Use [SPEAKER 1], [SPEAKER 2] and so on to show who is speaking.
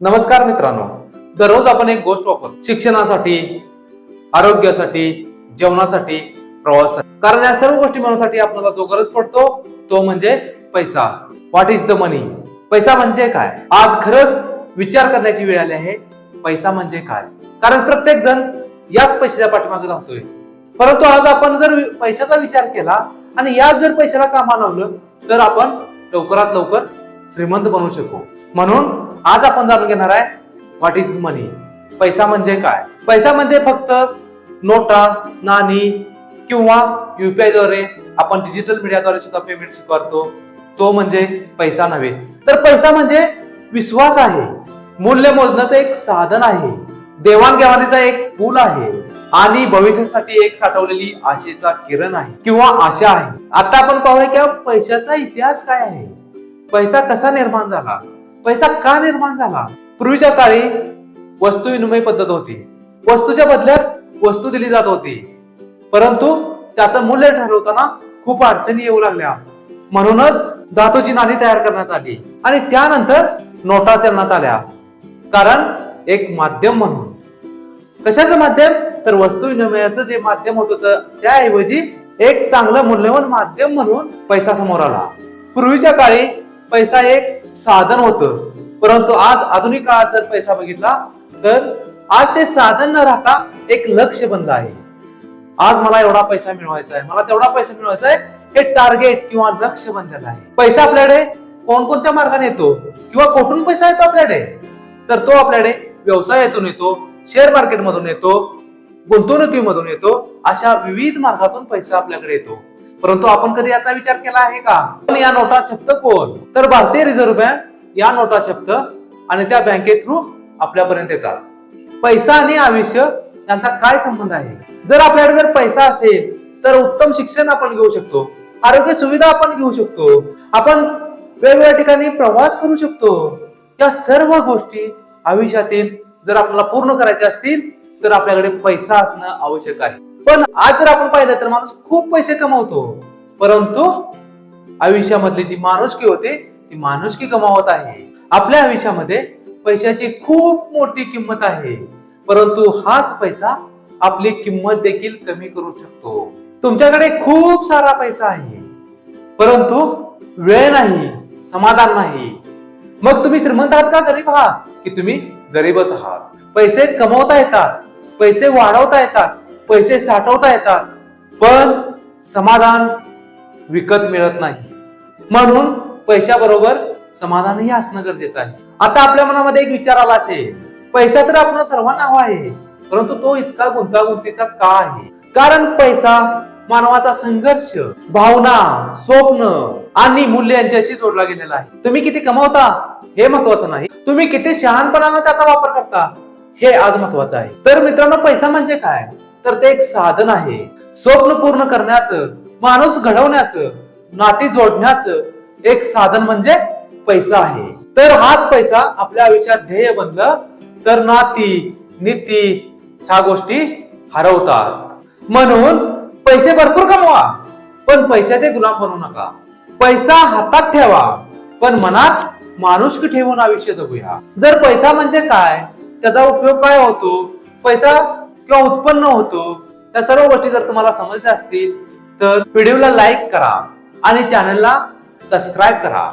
[SPEAKER 1] नमस्कार मित्रांनो. दररोज आपण एक गोष्ट वापरतो. शिक्षणासाठी आरोग्यासाठी जेवणासाठी प्रवासासाठी. कारण या सर्व गोष्टी मिळवण्यासाठी आपल्याला जो गरज पडतो तो म्हणजे पैसा. व्हॉट इज द मनी पैसा म्हणजे काय? आज खरंच विचार करण्याची वेळ आली आहे. पैसा म्हणजे काय? कारण प्रत्येक जण याच पैशाच्या पाठीमागे धावतोय. परंतु आज आपण जर पैशाचा विचार केला आणि याच जर पैशाला कामा लावलं तर आपण लवकरात लवकर श्रीमंत बनवू शकू. म्हणून आज आपण जाणून घेणार आहे व्हॉट इज मनी पैसा म्हणजे काय? पैसा म्हणजे फक्त नोटा नाणी किंवा युपीआयद्वारे आपण डिजिटल मीडियाद्वारे सुद्धा पेमेंट स्वीकारतो. तो म्हणजे पैसा नव्हे. तर पैसा म्हणजे विश्वास आहे. मूल्य मोजण्याचं एक साधन आहे. देवाणघेवाणीचा एक पूल आहे. आणि भविष्यासाठी एक साठवलेली आशेचा किरण आहे किंवा आशा आहे. आता आपण पाहूया की पैशाचा इतिहास काय आहे. पैसा कसा निर्माण झाला? पैसा का निर्माण झाला? पूर्वीच्या काळी वस्तू विनिमय पद्धत होती. वस्तूच्या बदल्यात वस्तू दिली जात होती. परंतु त्याचं मूल्य ठरवताना खूप अडचणी येऊ लागल्या. म्हणूनच धातूची नाणी तयार करण्यात आली आणि त्यानंतर नोटा करण्यात आल्या. कारण एक माध्यम म्हणून. कशाचं माध्यम? तर वस्तू विनिमयाचं जे माध्यम होत होतं त्याऐवजी एक चांगलं मूल्यवान माध्यम म्हणून पैसा समोर आला. पूर्वीच्या काळी पैसा एक साधन होतं. परंतु आज आधुनिक काळात जर पैसा बघितला तर आज ते साधन न राहता एक लक्ष बनलं आहे. आज मला एवढा पैसा मिळवायचा आहे मला तेवढा पैसा मिळवायचा आहे हे टार्गेट किंवा लक्ष बनलेलं आहे. पैसा आपल्याकडे कोणकोणत्या मार्गाने येतो? किंवा कुठून पैसा येतो आपल्याकडे? तर तो आपल्याकडे व्यवसायातून येतो शेअर मार्केटमधून येतो गुंतवणुकीमधून येतो अशा विविध मार्गातून पैसा आपल्याकडे येतो. परंतु आपण कधी याचा विचार केला आहे का? पण या नोटा छप्त कोण? तर भारतीय रिझर्व्ह बँक या नोटा छप्त आणि त्या बँके थ्रू आपल्यापर्यंत येतात. पैसा आणि आयुष्य यांचा काय संबंध आहे? जर आपल्याकडे जर पैसा असेल तर उत्तम शिक्षण आपण घेऊ शकतो आरोग्य सुविधा आपण घेऊ शकतो आपण वेगवेगळ्या ठिकाणी प्रवास करू शकतो. या सर्व गोष्टी आयुष्यातील जर आपल्याला पूर्ण करायच्या असतील तर आपल्याकडे पैसा असणं आवश्यक आहे. पण आज जर आपण पाहिलं तर माणूस खूप पैसे कमवतो. परंतु आयुष्यामधली जी माणुसकी होते ती माणुसकी गमावत आहे. आपल्या आयुष्यामध्ये पैशाची खूप मोठी किंमत आहे. परंतु हाच पैसा आपली किंमत देखील कमी करू शकतो. तुमच्याकडे खूप सारा पैसा आहे. परंतु वेळ नाही समाधान नाही. मग तुम्ही श्रीमंत आहात का गरीब आहात? की तुम्ही गरीबच आहात? पैसे कमवता येतात पैसे वाढवता येतात. पैसे साठवता येतात पण समाधान विकत मिळत नाही. म्हणून पैशाबरोबर समाधानही असणं गरजेचं आहे. आता आपल्या मनामध्ये एक विचार आला असेल पैसा तर आपण सर्वांना हवा आहे परंतु तो इतका गुंतागुंतीचा का आहे? कारण पैसा मानवाचा संघर्ष भावना स्वप्न आणि मूल्य यांच्याशी जोडला गेलेला आहे. तुम्ही किती कमवता हे महत्वाचं नाही. तुम्ही किती शहाणपणानं त्याचा वापर करता हे आज महत्वाचं आहे. तर मित्रांनो पैसा म्हणजे काय? तर ते एक साधन आहे. स्वप्न पूर्ण करण्याचं माणूस घडवण्याचं नाती जोडण्याचं एक साधन म्हणजे पैसा आहे. तर हाच पैसा आपल्या आयुष्यात ध्येय बनलं तर नाती नीती ह्या गोष्टी हरवतात. म्हणून पैसे भरपूर कमवा पण पैशाचे गुलाम बनू नका. पैसा हातात ठेवा पण मनात माणुसकी ठेवून आयुष्य जगूया. जर पैसा म्हणजे काय? त्याचा उपयोग काय होतो? पैसा किंवा उत्पन्न होतो. त्या सर्व गोष्टी जर तुम्हाला समजल्या असतील तर व्हिडिओला लाईक करा आणि चॅनलला सबस्क्राईब करा.